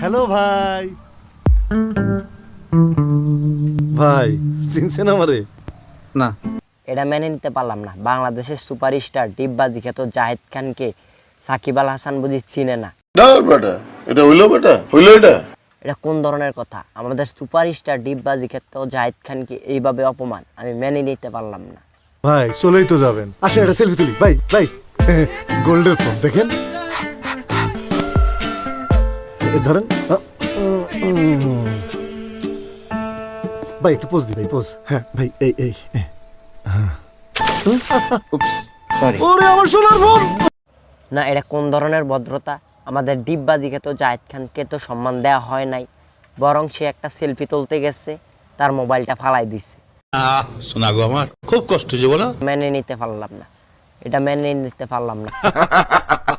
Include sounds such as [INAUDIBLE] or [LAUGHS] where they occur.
Hello ভাই। ভাই চিনছেন আমারে? না। এটা মেনে নিতে পারলাম না। বাংলাদেশের সুপারস্টার ডিব্বাজি খ্যাত জাহেদ খানকে সাকিব আল হাসান বুঝি চিনে না। বেটা। এটা হইল বেটা। হইল এটা। এটা কোন ধরনের কথা? আমাদের সুপারস্টার ডিব্বাজি খ্যাত জাহেদ খানকে এইভাবে অপমান। আমি মেনে নিতে পারলাম না। ভাই চলেই তো যাবেন। আসেন একটা সেলফি তুলি। ভাই ভাই [LAUGHS] গোল্ডের ফোন দেখেন। ধরেন। ভাই একটু পোজ দি ভাই পোজ হ্যাঁ ভাই এই এই। সরি ওরে আমার সোনার ফোন! না এটা কোন ধরনের ভদ্রতা? আমাদের ডিব্বাজি খ্যাত জাহেদ খানকে তো সম্মান দেওয়া হয় নাই। বরং সে একটা সেলফি তুলতে গেছে তার মোবাইলটা ফালাই দিচ্ছে আহ শোনা গো আমার। খুব কষ্ট যে বলো। মেনে নিতে পারলাম না। এটা মেনে নিতে পারলাম না। [LAUGHS]